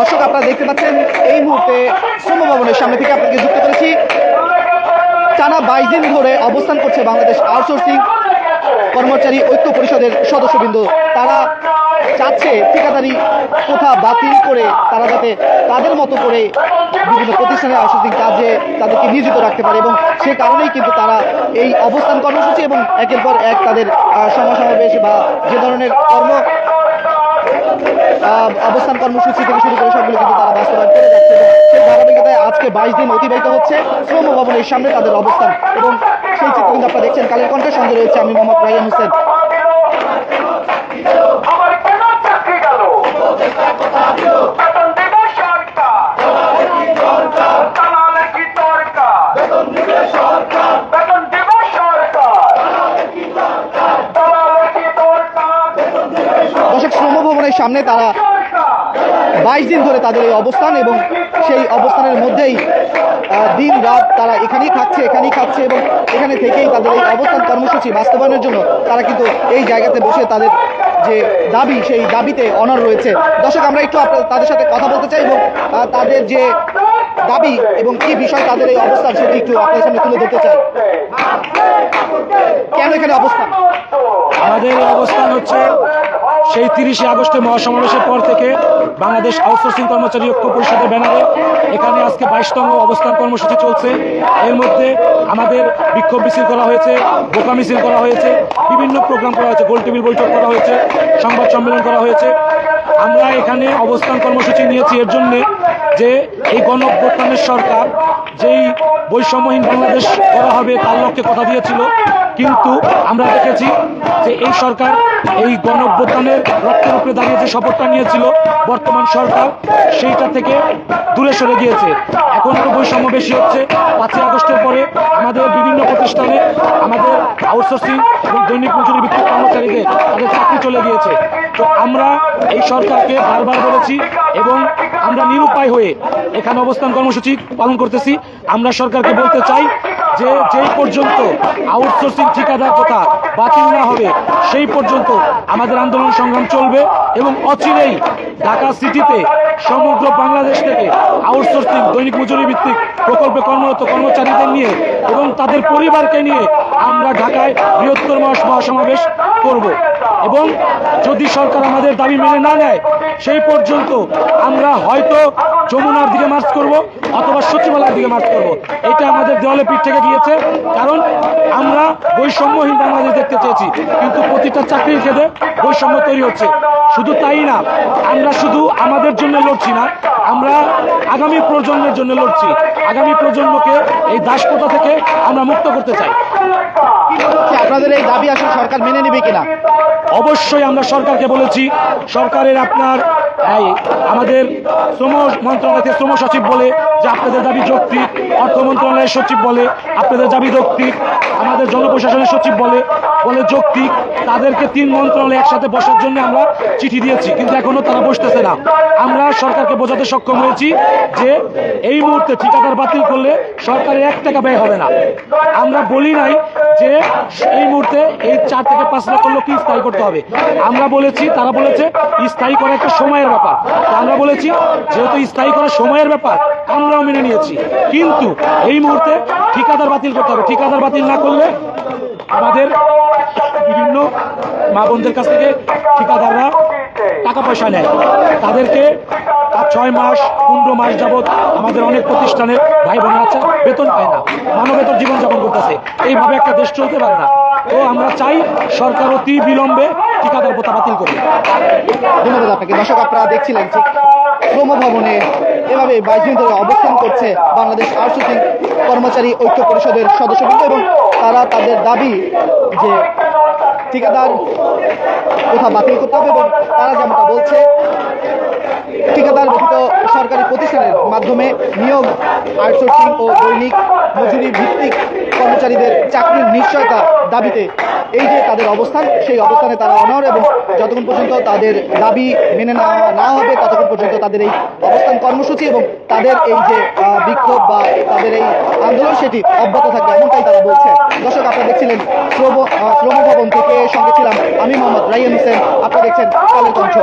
দর্শক, আপনারা দেখতে পাচ্ছেন এই মুহূর্তে শ্রম ভবনের সামনে থেকে আপনাকে যুক্ত করেছি। টানা বাইশ দিন ধরে অবস্থান করছে বাংলাদেশ আউটসোর্সিং কর্মচারী ঐক্য পরিষদের সদস্যবৃন্দ। তারা চাচ্ছে ঠিকাদারি কোথা বাতিল করে তারা যাতে তাদের মতো করে বিভিন্ন প্রতিষ্ঠানে আউটসোর্সিং কাজে তাদেরকে নিয়োজিত রাখতে পারে এবং সে কারণেই কিন্তু তারা এই অবস্থান কর্মসূচি এবং একের পর এক তাদের সমাসমাবেশ বা যে ধরনের কর্ম অবস্থান কর্মসূচি থেকে শুরু করে সবগুলো কিন্তু তারা বাস্তবায়ন করে যাচ্ছে সেই ধারাবাহিকতায় আজকে বাইশ দিন অতিবাহিত হচ্ছে শ্রম ভবনের সামনে তাদের অবস্থান। এবং সেই চিত্র কিন্তু আপনারা দেখছেন, কালের কণ্ঠের সঙ্গে রয়েছে আমি মোহাম্মদ রাইয়ান হোসেন। শ্রম সামনে তারা বাইশ দিন ধরে তাদের এই অবস্থান এবং সেই অবস্থানের মধ্যেই দিন রাত তারা এখানেই থাকছে, এখানেই খাচ্ছে এবং এখানে থেকেই তাদের এই অবস্থান কর্মসূচি বাস্তবায়নের জন্য তারা কিন্তু এই জায়গাতে বসে তাদের যে দাবি, সেই দাবিতে অনর রয়েছে। দর্শক, আমরা একটু তাদের সাথে কথা বলতে চাই এবং তাদের যে দাবি এবং কি বিষয় তাদের এই অবস্থান সেটি একটু আপনার সামনে তুলে ধরতে চাই। কেন এখানে অবস্থান? আমাদের অবস্থান হচ্ছে সেই তিরিশে আগস্টের মহাসমাবেশের পর থেকে বাংলাদেশ আউটসোর্সিং কর্মচারী ঐক্য পরিষদের ব্যানারে এখানে আজকে বাইশতম অবস্থান কর্মসূচি চলছে। এর মধ্যে আমাদের বিক্ষোভ মিছিল করা হয়েছে, বোকা মিছিল করা হয়েছে, বিভিন্ন প্রোগ্রাম করা হয়েছে, গোল টেবিল বৈঠক করা হয়েছে, সংবাদ সম্মেলন করা হয়েছে। আমরা এখানে অবস্থান কর্মসূচি নিয়েছি, এর জন্যে যে এই গণ অভ্যুত্থানের সরকার যেই বৈষম্যহীন বাংলাদেশ করা হবে তার লক্ষ্যে কথা দিয়েছিল। কিন্তু আমরা দেখেছি যে এই সরকার এই গণ অভ্যুত্থানের রক্তের উপরে দাঁড়িয়ে যে শপথটা নিয়েছিল বর্তমান সরকার, সেইটা থেকে দূরে সরে গিয়েছে। এখন তো বৈষম্য বেশি হচ্ছে। পাঁচই আগস্টের পরে আমাদের বিভিন্ন প্রতিষ্ঠানে আমাদের আউটসোর্সিং এবং দৈনিক মজুরি ভিত্তিক কর্মচারীদের তাদের চাকরি চলে গিয়েছে। তো আমরা এই সরকারকে বারবার বলেছি এবং আমরা নিরুপায় হয়ে এখানে অবস্থান কর্মসূচি পালন করতেছি। আমরা সরকারকে বলতে চাই যে যেই পর্যন্ত আউটসোর্সিং ঠিকাদার কথা বাতিল না হবে, সেই পর্যন্ত আমাদের আন্দোলন সংগ্রাম চলবে এবং অচিরেই ঢাকা সিটিতে সমগ্র বাংলাদেশ থেকে আউটসোর্সিং দৈনিক মজুরি ভিত্তিক প্রকল্পে কর্মরত কর্মচারীদের নিয়ে এবং তাদের পরিবারকে নিয়ে আমরা ঢাকায় বৃহত্তর মহা- মহাসমাবেশ করব। এবং যদি সরকার আমাদের দাবি মেনে না নেয়, সেই পর্যন্ত আমরা হয়তো যমুনার দিকে মার্চ করব অথবা সচিবালয়ের দিকে মার্চ করব। এটা আমাদের দেওয়ালে পিঠ থেকে গিয়েছে, কারণ আমরা বৈষম্যহীন বাংলাদেশ দেখতে চেয়েছি, কিন্তু প্রতিটা চাকরির ক্ষেত্রে বৈষম্য তৈরি হচ্ছে। শুধু তাই না, আমরা শুধু আমাদের জন্য লড়ছি না আমরা আগামী প্রজন্মের জন্য লড়ছি। আগামী প্রজন্মকে এই দাসপ্রথা থেকে আমরা মুক্ত করতে চাই। আপনাদের এই দাবি আসলে সরকার মেনে নেবে কিনা? অবশ্যই আমরা সরকারকে বলেছি সরকারের আপনার এই আমাদের শ্রম মন্ত্রণালয় থেকে শ্রম সচিব বলে যে আপনাদের দাবি যৌক্তিক অর্থ মন্ত্রণালয়ের সচিব বলে আপনাদের দাবি যৌক্তিক। আমাদের জনপ্রশাসনের সচিব বলে বলে যৌক্তিক। তাদেরকে তিন মন্ত্রণালয় একসাথে বসার জন্য আমরা চিঠি দিয়েছি, কিন্তু এখনও তারা বসতেছে না। আমরা সরকারকে বোঝাতে সক্ষম হয়েছি যে এই মুহূর্তে ঠিকাদার বাতিল করলে সরকারের এক টাকা ব্যয় হবে না। আমরা বলি নাই যে এই মুহূর্তে এই চার থেকে পাঁচ লক্ষ লোককে স্থায়ী করতে হবে। আমরা বলেছি, তারা বলেছে, স্থায়ী করা একটা সময়ের ব্যাপার। আমরা বলেছি, যেহেতু স্থায়ী করা সময়ের ব্যাপার, আমরাও মেনে নিয়েছি। কিন্তু এই মুহূর্তে ঠিকাদার বাতিল করতে হবে। ঠিকাদার বাতিল না করলে আমাদের বিভিন্ন মা বোনদের কাছ থেকে ঠিকাদাররা টাকা পয়সা নেয়। তাদেরকে ছয় মাস, পনেরো মাস যাবৎ আমাদের অনেক প্রতিষ্ঠানের ভাই বোনেরা আছে, বেতন পায় না, মানবেতর জীবনযাপন করতেছে। এইভাবে একটা দেশ চলতে পারে না। তো আমরা চাই সরকার অতি বিলম্বে ঠিকাদার প্রথা বাতিল করবে ধন্যবাদ আপনাকে। দর্শক, আপনারা দেখছিলেন শ্রম ভবনে এভাবে বাইশ দিন ধরে অবস্থান করছে বাংলাদেশ আউটসোর্সিং কর্মচারী ঐক্য পরিষদের সদস্যবৃন্দ এবং তারা তাদের দাবি যে ঠিকাদার কোথা বাতিল করতে হবে এবং তারা যেমনটা বলছে, ঠিকাদার ব্যতীত সরকারি প্রতিষ্ঠানের মাধ্যমে নিয়োগ, আউটসোর্সিং ও দৈনিক মজুরি ভিত্তিক কর্মচারীদের চাকরির নিশ্চয়তা দাবিতে এই যে তাদের অবস্থান সেই অবস্থানে তারা অনর এবং যতক্ষণ পর্যন্ত তাদের দাবি মেনে না না হবে ততক্ষণ পর্যন্ত তাদের এই অবস্থান কর্মসূচি এবং তাদের এই যে বিক্ষোভ বা তাদের এই আন্দোলন সেটি অব্যাহত থাকবে এমনটাই তারা বলছে। দর্শক আপনারা দেখছিলেন শ্রম আহ, শ্রম ভবন থেকে সঙ্গে ছিলাম আমি মোহাম্মদ রাইয়ান হোসেন আপনারা দেখছেন কালের কণ্ঠ।